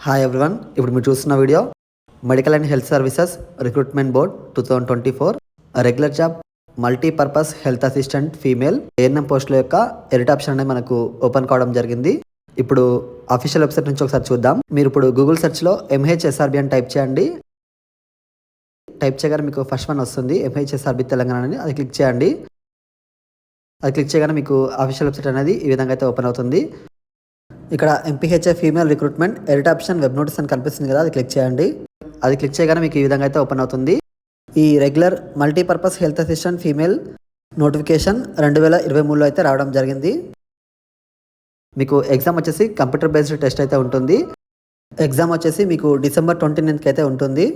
Hi everyone ఇప్పుడు మీరు చూస్తున్న video medical and health services recruitment board two thousand twenty four regular job multipurpose health assistant female ANM పోస్టుల యొక్క edit option అనేది మనకు open కావడం జరిగింది. ఇప్పుడు అఫీషియల్ వెబ్సైట్ నుంచి ఒకసారి చూద్దాం. మీరు ఇప్పుడు గూగుల్ సెర్చ్లో ఎంహెచ్ఎస్ఆర్బి అని టైప్ చేయండి. టైప్ చేయగానే మీకు ఫస్ట్ వన్ వస్తుంది. ఎంహెచ్ఎస్ఆర్బి తెలంగాణ అని అది క్లిక్ చేయండి. అది క్లిక్ చేయగానే మీకు అఫీషియల్ వెబ్సైట్ అనేది ఈ విధంగా అయితే ఓపెన్ అవుతుంది. ఇక్కడ MPHA female recruitment edit option web notice అని కనిపిస్తుంది కదా అది క్లిక్ చేయండి. అది క్లిక్ చేయగానే మీకు ఈ విధంగా అయితే ఓపెన్ అవుతుంది. ఈ regular multipurpose health assistant female notification రెండు వేల ఇరవై మూడులో అయితే రావడం జరిగింది. మీకు ఎగ్జామ్ వచ్చేసి కంప్యూటర్ బేస్డ్ టెస్ట్ అయితే ఉంటుంది. ఎగ్జామ్ వచ్చేసి మీకు డిసెంబర్ ట్వంటీ నైన్త్కి అయితే ఉంటుంది.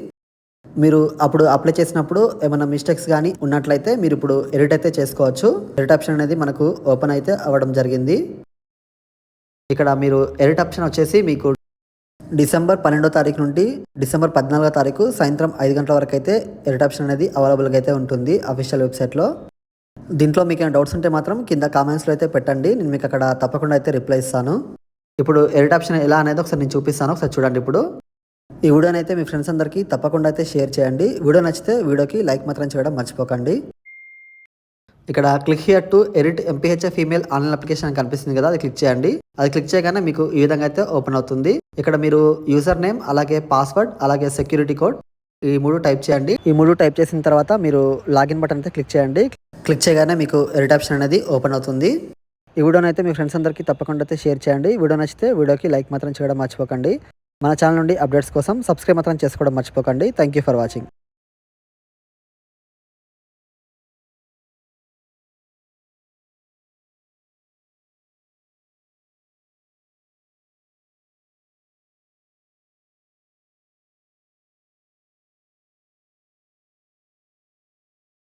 మీరు అప్పుడు అప్లై చేసినప్పుడు ఏమైనా మిస్టేక్స్ కానీ ఉన్నట్లయితే మీరు ఇప్పుడు ఎడిట్ అయితే చేసుకోవచ్చు. ఎడిట్ ఆప్షన్ అనేది మనకు ఓపెన్ అయితే అవ్వడం జరిగింది. ఇక్కడ మీరు ఎడిట్ ఆప్షన్ వచ్చేసి మీకు డిసెంబర్ పన్నెండో తారీఖు నుండి డిసెంబర్ పద్నాలుగో తారీఖు సాయంత్రం ఐదు గంటల వరకు అయితే ఎడిట్ ఆప్షన్ అనేది అవైలబుల్గా అయితే ఉంటుంది అఫీషియల్ వెబ్సైట్లో దీంట్లో మీకు ఏమైనా డౌట్స్ ఉంటే మాత్రం కింద కామెంట్స్లో అయితే పెట్టండి. నేను మీకు అక్కడ తప్పకుండా అయితే రిప్లై ఇస్తాను. ఇప్పుడు ఎడిట్ ఆప్షన్ ఎలా అనేది ఒకసారి నేను చూపిస్తాను. ఒకసారి చూడండి ఇప్పుడు. ఈ వీడియోని అయితే మీ ఫ్రెండ్స్ అందరికీ తప్పకుండా అయితే షేర్ చేయండి. వీడియో నచ్చితే వీడియోకి లైక్ మాత్రం చేయడం మర్చిపోకండి. ఇక్కడ click here to edit MPHF female online application అని కనిపిస్తుంది కదా అది క్లిక్ చేయండి. అది క్లిక్ చేయగానే మీకు ఈ విధంగా అయితే ఓపెన్ అవుతుంది. ఇక్కడ మీరు యూజర్ నేమ్ అలాగే పాస్వర్డ్ అలాగే సెక్యూరిటీ కోడ్ ఈ మూడు టైప్ చేయండి. ఈ మూడు టైప్ చేసిన తర్వాత మీరు లాగిన్ బటన్ అయితే క్లిక్ చేయండి. క్లిక్ చేయగానే మీకు ఎడిట్ ఆప్షన్ అనేది ఓపెన్ అవుతుంది. ఈ వీడియోని అయితే మీ ఫ్రెండ్స్ అందరికీ తప్పకుండా అయితే షేర్ చేయండి. వీడియో నచ్చితే వీడియోకి లైక్ మాత్రం చేయడం మర్చిపోకండి. మన ఛానల్ నుండి అప్డేట్స్ కోసం సబ్స్క్రైబ్ మాత్రం చేసుకోవడం మర్చిపోకండి. Thank you for watching